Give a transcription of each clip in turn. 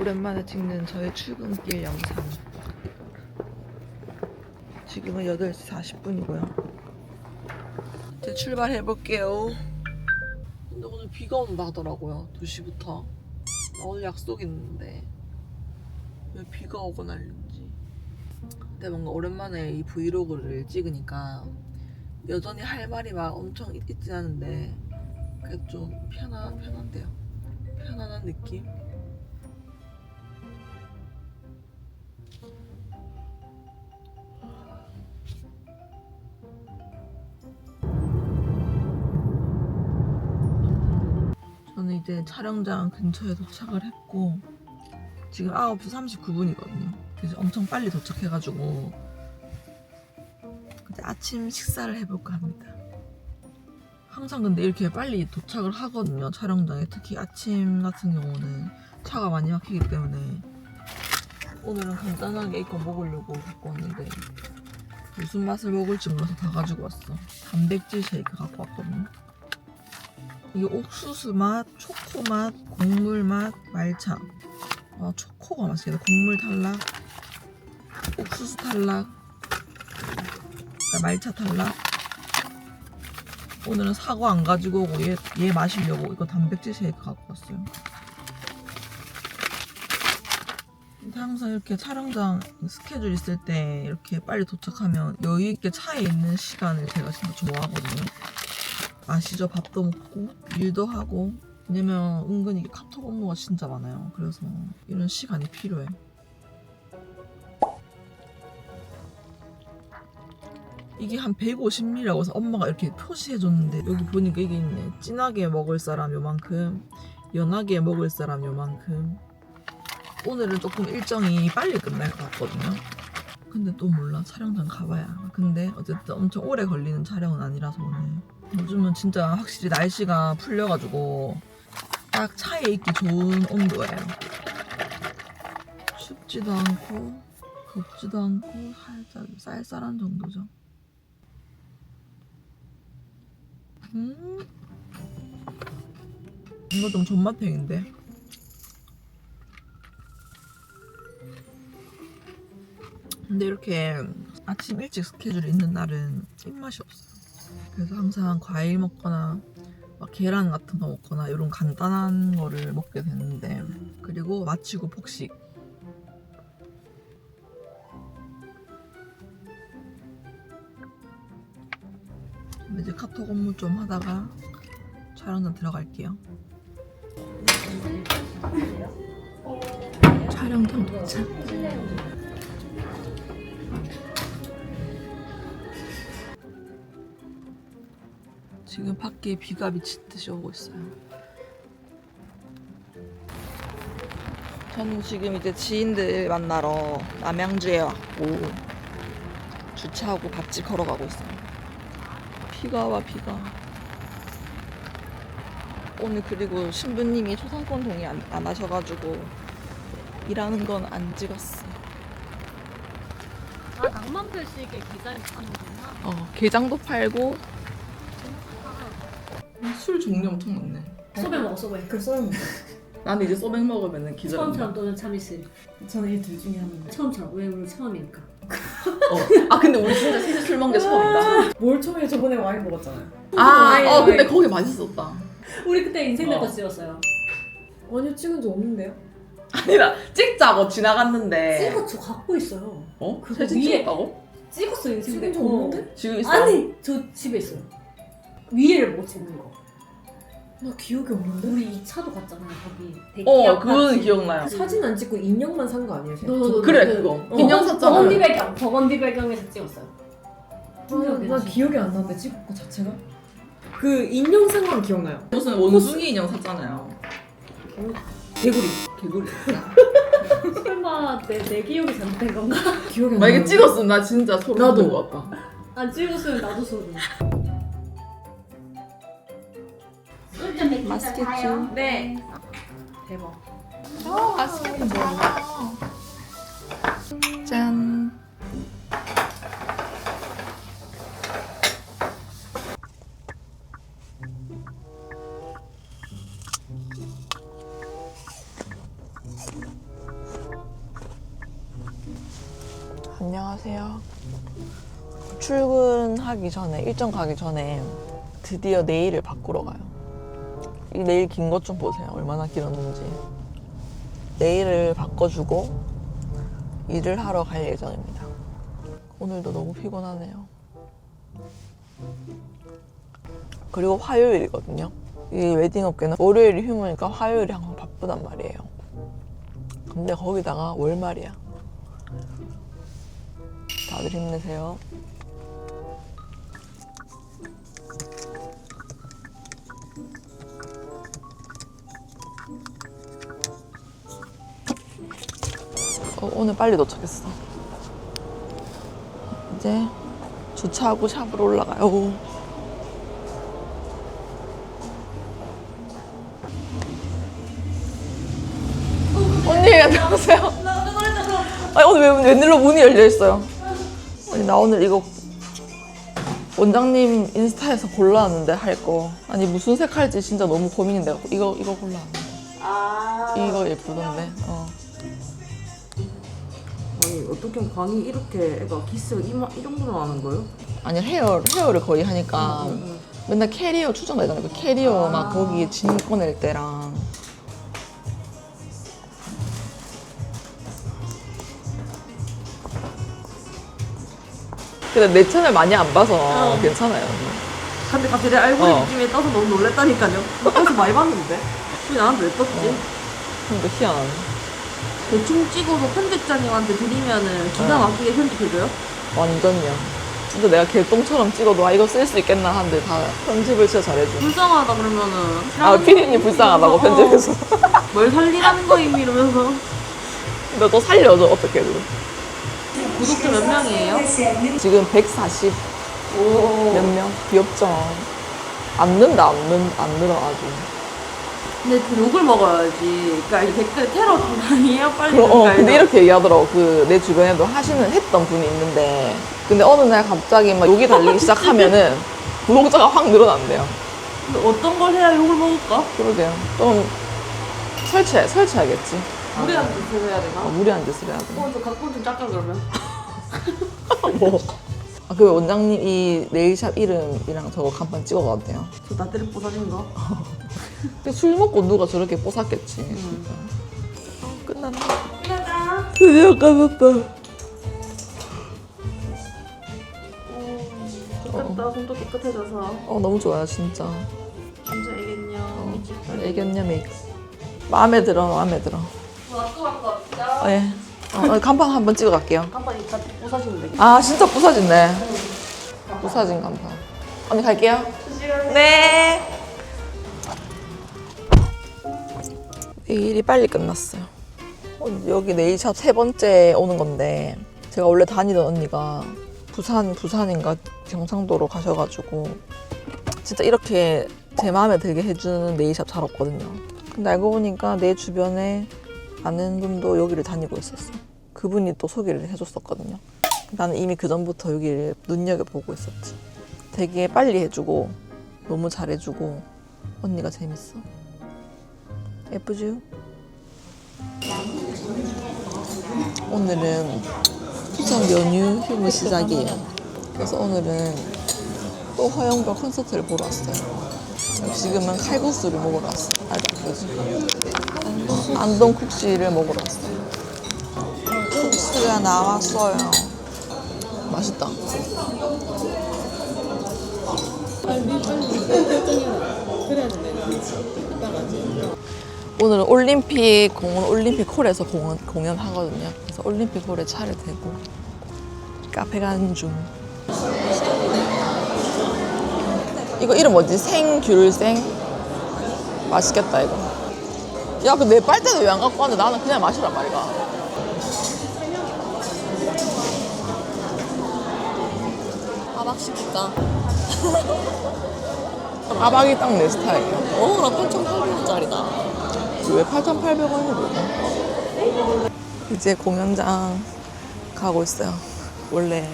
오랜만에 찍는 저의 출근길 영상. 지금은 8시 40분이고요. 이제 출발해 볼게요. 근데 오늘 비가 온다 하더라고요. 2시부터. 나 오늘 약속 있는데 왜 비가 오고 난린지. 근데 뭔가 오랜만에 이 브이로그를 찍으니까 여전히 할 말이 막 엄청 있, 있진 않은데 그래도 좀 편안, 편한데요. 편안한 느낌? 이제 촬영장 근처에 도착을 했고 지금 9시 39분이거든요. 그래서 엄청 빨리 도착해가지고 이제 아침 식사를 해볼까 합니다. 항상 근데 이렇게 빨리 도착을 하거든요. 촬영장에 특히 아침 같은 경우는 차가 많이 막히기 때문에 오늘은 간단하게 이거 먹으려고 갖고 왔는데 무슨 맛을 먹을지 몰라서 다 가지고 왔어. 단백질 쉐이크 갖고 왔거든요. 이게 옥수수 맛, 초코 맛, 곡물 맛, 말차. 아, 초코가 맛있겠다. 곡물 탈락, 옥수수 탈락, 말차 탈락. 오늘은 사과 안 가지고 오고 얘, 얘 마시려고 이거 단백질 쉐이크 갖고 왔어요. 항상 이렇게 촬영장 스케줄 있을 때 이렇게 빨리 도착하면 여유 있게 차에 있는 시간을 제가 진짜 좋아하거든요. 아시죠? 밥도 먹고 일도 하고 왜냐면 은근히 카톡 업무가 진짜 많아요. 그래서 이런 시간이 필요해. 이게 한 150ml라고 해서 엄마가 이렇게 표시해줬는데 여기 보니까 이게 있네. 진하게 먹을 사람 요만큼, 연하게 먹을 사람 요만큼. 오늘은 조금 일정이 빨리 끝날 것 같거든요. 근데 또 몰라 촬영장 가봐야. 근데 어쨌든 엄청 오래 걸리는 촬영은 아니라서 오늘. 요즘은 진짜 확실히 날씨가 풀려가지고 딱 차에 있기 좋은 온도예요. 춥지도 않고 덥지도 않고 살짝 쌀쌀한 정도죠. 음, 이거 좀 존맛탱인데. 근데 이렇게 아침 일찍 스케줄이 있는 날은 입맛이 없어. 그래서 항상 과일 먹거나 막 계란 같은 거 먹거나 이런 간단한 거를 먹게 되는데 그리고 마치고 폭식. 이제 카톡 업무 좀 하다가 촬영장 들어갈게요. 촬영장 도착 지금 밖에 비가 미친 듯이 오고 있어요. 저는 지금 이제 지인들 만나러 남양주에 왔고 주차하고 밥집 걸어가고 있어요. 비가 와 비가. 오늘 그리고 신부님이 초상권 동의 안, 안 하셔가지고 일하는 건 안 찍었어. 아 낭만 표식에 기자를 파는구나. 어 게장도 팔고 술 종류 엄청 많네. 소맥 먹어 소맥. 그 썰면 나는 이제 소맥 먹으면 기절한다. 처음처럼 또는 참이슬. 저는 이 둘 중에 하나인데 처음처럼 왜 우리 처음이니까. 어. 아 근데 우리 진짜 셋이 술 먹은 게 처음이다. 뭘 처음에 저번에 와인 먹었잖아요 아, 와인, 어 근데. 거기 맛있었다. 우리 그때 인생 내거 어. 찍었어요. 아니요 찍은 적 없는데요 아니라 찍자고 지나갔는데. 찍어 저 갖고 있어요. 어? 그거 사진 위에- 찍었다고? 찍었어 인생 찍은 적. 없는데? 지금 있어? 아니 저 집에 있어요. 위에를 못 찍는 거. 나 기억이 없는데 우리 2차도 갔잖아요 거기. 어앞 그거는. 기억나요. 그- 사진 안 찍고 인형만 산 거 아니에요? 너, 너, 너, 그래 그- 그거. 어, 인형 버건디 샀잖아. 배경, 버건디 배경에서 찍었어요. 아, 나 기억이 안 나는데 찍은 거 자체가 그 인형 산 건 기억나요 무슨 원숭이 인형 샀잖아요. 개구리 개구리. 설마 내, 내 기억이 잘못된 건가? 기억이 안 만약에 나요 찍었으면 나 진짜 소름 나도. 돋을 것 같다. 안 찍었으면 나도 소름. 맛있겠죠? 네. 대박. 아, 맛있겠다. 짠. 안녕하세요. 출근하기 전에, 일정 가기 전에 드디어 내일을 바꾸러 가요. 이 네일 긴 것 좀 보세요. 얼마나 길었는지. 네일을 바꿔주고 일을 하러 갈 예정입니다. 오늘도 너무 피곤하네요. 그리고 화요일이거든요. 이 웨딩 업계는 월요일이 휴무니까 화요일이 항상 바쁘단 말이에요. 근데 거기다가 월말이야. 다들 힘내세요. 어, 오늘 빨리 도착했어. 이제 주차하고 샵으로 올라가요. 언니 안녕하세요. 아니 오늘 왜 웬일로 문이 열려 있어요? 아니 나 오늘 이거 원장님 인스타에서 골라왔는데 할 거. 아니 무슨 색 할지 진짜 너무 고민인데 이거 이거 골라왔는데. 이거 예쁘던데. 어. 어떻게 광이 이렇게 애가 기스가 이, 이 정도로 나는 거예요? 아니 헤어 헤어를 거의 하니까 맨날 캐리어 추정되잖아요. 그 캐리어 막 거기 짐 꺼낼 때랑. 근데 내 채널 많이 안 봐서 괜찮아요. 근데 갑자기 내 알고리즘 어. 에 떠서 너무 놀랬다니까요. 나 그래서 많이 봤는데. 왜 나한테 왜 떴지? 그러니까 희한하네. 대충 찍어서 편집자님한테 드리면은 기가 막히게 편집해줘요? 완전요. 진짜 내가 개똥처럼 찍어도 아 이거 쓸 수 있겠나 하는데 다 편집을 진짜 잘해줘. 불쌍하다 그러면은. 아 피디님 불쌍하다고 어. 편집해서. 뭘 살리라는 거임 이러면서. 근데 또 살려줘 어떻게 든. 구독자 몇 명이에요? 지금 140 몇 오. 명? 귀엽죠. 안 는다 안, 는, 안 늘어가지고. 근데 그 욕을 먹어야지. 그러니까 이 댓글 테러 장난이에요? 빨리. 그럼, 어, 근데. 이렇게 얘기하더라고. 그, 내 주변에도 하시는, 했던 분이 있는데. 근데 어느 날 갑자기 막 욕이 달리기 시작하면은 구독자가 확 늘어난대요. 근데 어떤 걸 해야 욕을 먹을까? 그러게요. 좀 설치해, 설치하겠지. 무리한 짓을 해야 되나? 어, 무리한 짓을 해야 돼. 어, 저 각본 좀 짤까 그러면? 뭐. 아, 그 원장님 이 네일샵 이름이랑 저거 간판 찍어가도 돼요. 저 나들이 부서진 거? 근데 술 먹고 누가 저렇게 뽀샀겠지. 진짜. 어, 끝났네. 끝나자. 드디어 까먹다. 깨끗다. 손도 깨끗해져서. 어, 너무 좋아요, 진짜. 진짜 애겠냐. 미칠 뻔. 애견녀 메이크. 마음에 들어, 마음에 들어. 놔두고 한거 없죠? 어, 예. 어, 어, 간판 한번 찍어 갈게요. 간판 이따 되겠다. 아, 진짜 부서진네. 부서진 간판. 언니 갈게요. 네. 이 일이 빨리 끝났어요. 어, 여기 네일샵 세 번째 오는 건데 제가 원래 다니던 언니가 부산 부산인가 경상도로 가셔가지고 진짜 이렇게 제 마음에 들게 해주는 네일샵 잘 없거든요. 근데 알고 보니까 내 주변에 아는 분도 여기를 다니고 있었어. 그분이 또 소개를 해줬었거든요. 나는 이미 그 전부터 여기를 눈여겨 보고 있었지. 되게 빨리 해주고 너무 잘해주고 언니가 재밌어. 예쁘죠? 오늘은 추석 연휴 휴무 시작이에요. 그래서 오늘은 또 허영별 콘서트를 보러 왔어요. 지금은 칼국수를 먹으러 왔어. 알다 그지? 안동 국시를 먹으러 왔어요. 국수가 나왔어요. 맛있다. 오늘은 올림픽 공원 올림픽 홀에서 공연, 공연 하거든요. 그래서 올림픽 홀에 차를 대고 카페 가는 중. 이거 이름 뭐지? 생귤생? 맛있겠다 이거. 야, 그 내 빨대는 왜안 갖고 왔는데 나는 그냥 마시란 말이야. 아박 시킬까? 아박이 딱 내 스타일이야. 어, 나 8,800원짜리다. 왜 8,800원이 뭐야? 이제 공연장 가고 있어요. 원래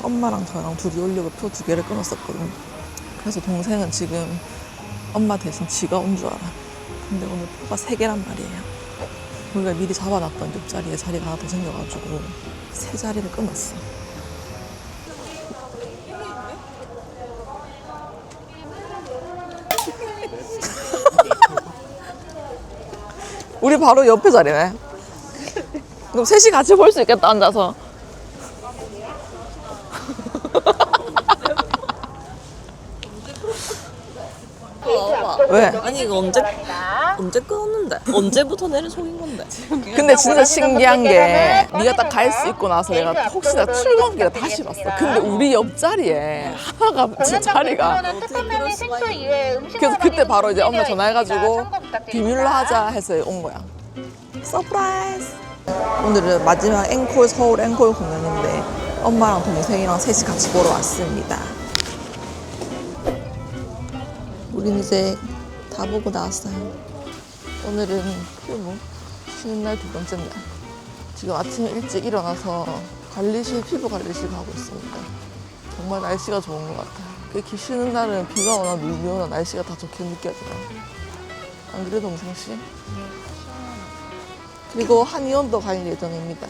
엄마랑 저랑 둘이 올리고 표 두 개를 끊었었거든요. 그래서 동생은 지금 엄마 대신 지가 온 줄 알아. 근데 오늘 표가 세 개란 말이에요. 우리가 미리 잡아놨던 옆자리에 자리가 하나 더 생겨가지고 세 자리를 끊었어. 우리 바로 옆에 자리네. 그럼 셋이 같이 볼 수 있겠다 앉아서. 왜? 아니 이거 언제 언제 끊었는데? 언제부터 내린 속인 건데? 근데 진짜 신기한 게 네가 딱 갈 수 있고 나서 내가 혹시나 출근길에 다시 봤어. 근데 우리 옆자리에 하나가 제 자리가 그래서 그때 바로 이제 엄마 전화해가지고 비밀로 하자 해서 온 거야. 서프라이즈. 오늘은 마지막 앵콜 서울 앵콜 공연인데 엄마랑 동생이랑 셋이 같이 보러 왔습니다. 우린 이제 다 보고 나왔어요. 오늘은 휴무 쉬는 날 두 번째 날. 지금 아침에 일찍 일어나서 관리실 피부 관리실 가고 있습니다. 정말 날씨가 좋은 것 같아요. 이렇게 쉬는 날은 비가 오나 눈이 오나 날씨가 다 좋게 느껴져요. 안 그래 동성 씨? 그리고 한의원도 갈 예정입니다.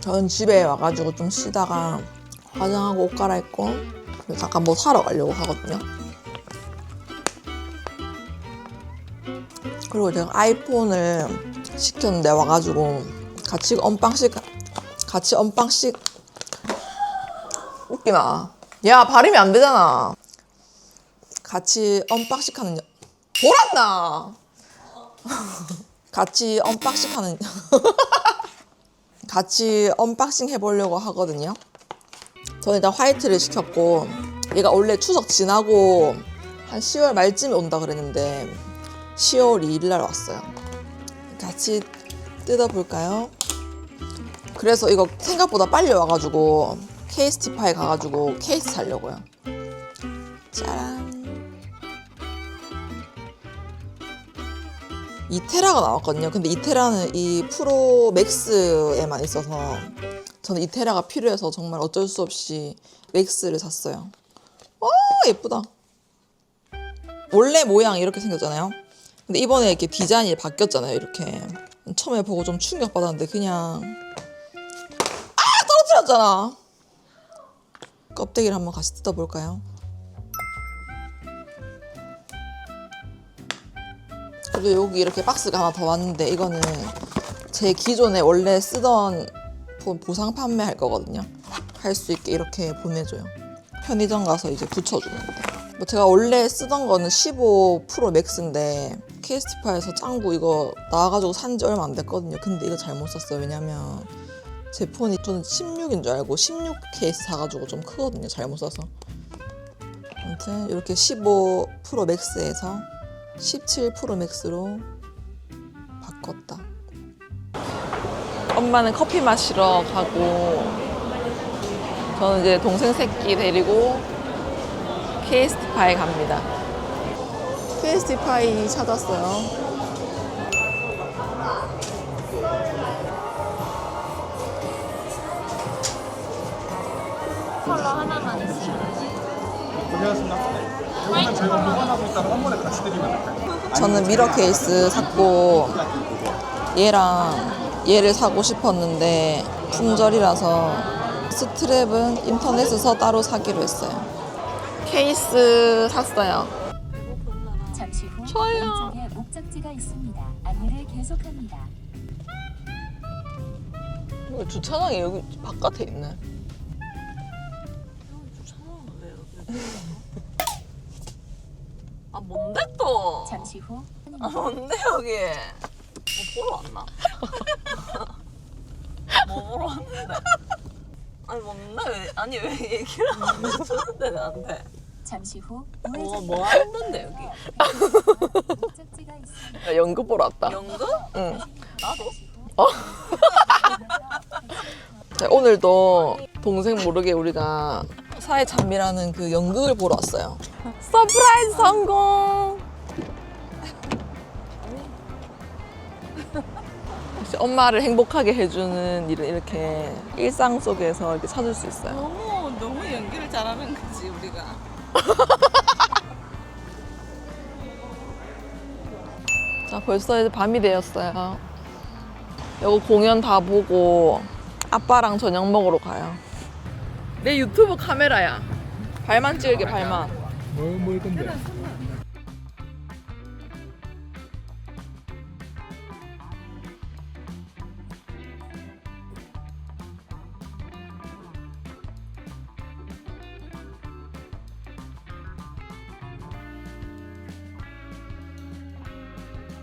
저는 집에 와가지고 좀 쉬다가 화장하고 옷 갈아입고 그리고 잠깐 뭐 사러 가려고 하거든요. 그리고 제가 아이폰을 시켰는데 와가지고 같이 언빵식 같이 언빵식 웃기나? 야 발음이 안 되잖아. 같이 언박싱 하는 여- 보란나. 같이 언박싱 하는 같이 언박싱 해보려고 하거든요. 저는 일단 화이트를 시켰고 얘가 원래 추석 지나고 한 10월 말쯤에 온다 그랬는데 10월 2일 날 왔어요. 같이 뜯어볼까요? 그래서 이거 생각보다 빨리 와가지고 케이스 티파에 가가지고 케이스 사려고요. 짜란. 이테라가 나왔거든요. 근데 이테라는 이 프로 맥스에만 있어서 저는 이테라가 필요해서 정말 어쩔 수 없이 맥스를 샀어요. 와 예쁘다. 원래 모양 이렇게 생겼잖아요. 근데 이번에 이렇게 디자인이 바뀌었잖아요. 이렇게 처음에 보고 좀 충격받았는데 그냥 아 떨어뜨렸잖아. 껍데기를 한번 같이 뜯어볼까요? 그리고 여기 이렇게 박스가 하나 더 왔는데 이거는 제 기존에 원래 쓰던 보- 보상 판매할 거거든요. 할 수 있게 이렇게 보내줘요. 편의점 가서 이제 붙여주는데. 뭐 제가 원래 쓰던 거는 15 프로 맥스인데 케이스티파에서 짱구 이거 나와가지고 산 지 얼마 안 됐거든요. 근데 이거 잘못 샀어요. 왜냐면 제 폰이 저는 16인 줄 알고 16 케이스 사가지고 좀 크거든요. 잘못 사서. 아무튼 이렇게 15 프로 맥스에서 17 프로 맥스로 바꿨다. 엄마는 커피 마시러 가고 저는 이제 동생 새끼 데리고 케이스티파에 갑니다. 케이스티파이 찾았어요. 고생하셨습니다. 이거는 저희가 보관하고 있다가 한 번에 같이 드리면 될까요? 저는 미러 케이스 샀고 얘랑 얘를 사고 싶었는데 품절이라서 스트랩은 인터넷에서 따로 사기로 했어요. 케이스 샀어요. 잠시 후 좋아요. 왼쪽에 목적지가 있습니다. 안내를 계속합니다. 왜 주차장이 여기 바깥에 있네. 아 뭔데 또? 잠시 후 아 뭔데 여기? 뭐 보러 왔나? 뭐 보러 왔는데? 아니 뭔데 왜 아니 왜 얘기를 안 해주는데 나한테? 잠시 후뭐뭐 하는 건데 여기? 목적지가 있습니다. 나 연극 보러 왔다. 연극? 응. 나도? 네, 오늘도 동생 모르게 우리가 사회 찬미라는 그 연극을 보러 왔어요. 서프라이즈 성공! 역시 엄마를 행복하게 해주는 일은 이렇게 일상 속에서 이렇게 찾을 수 있어요. 너무 너무 연기를 잘하는 거지 우리가. 자, 벌써 이제 밤이 되었어요. 이거 공연 다 보고 아빠랑 저녁 먹으러 가요. 내 유튜브 카메라야. 발만 찍을게, 발만. 뭐, 뭘 건데?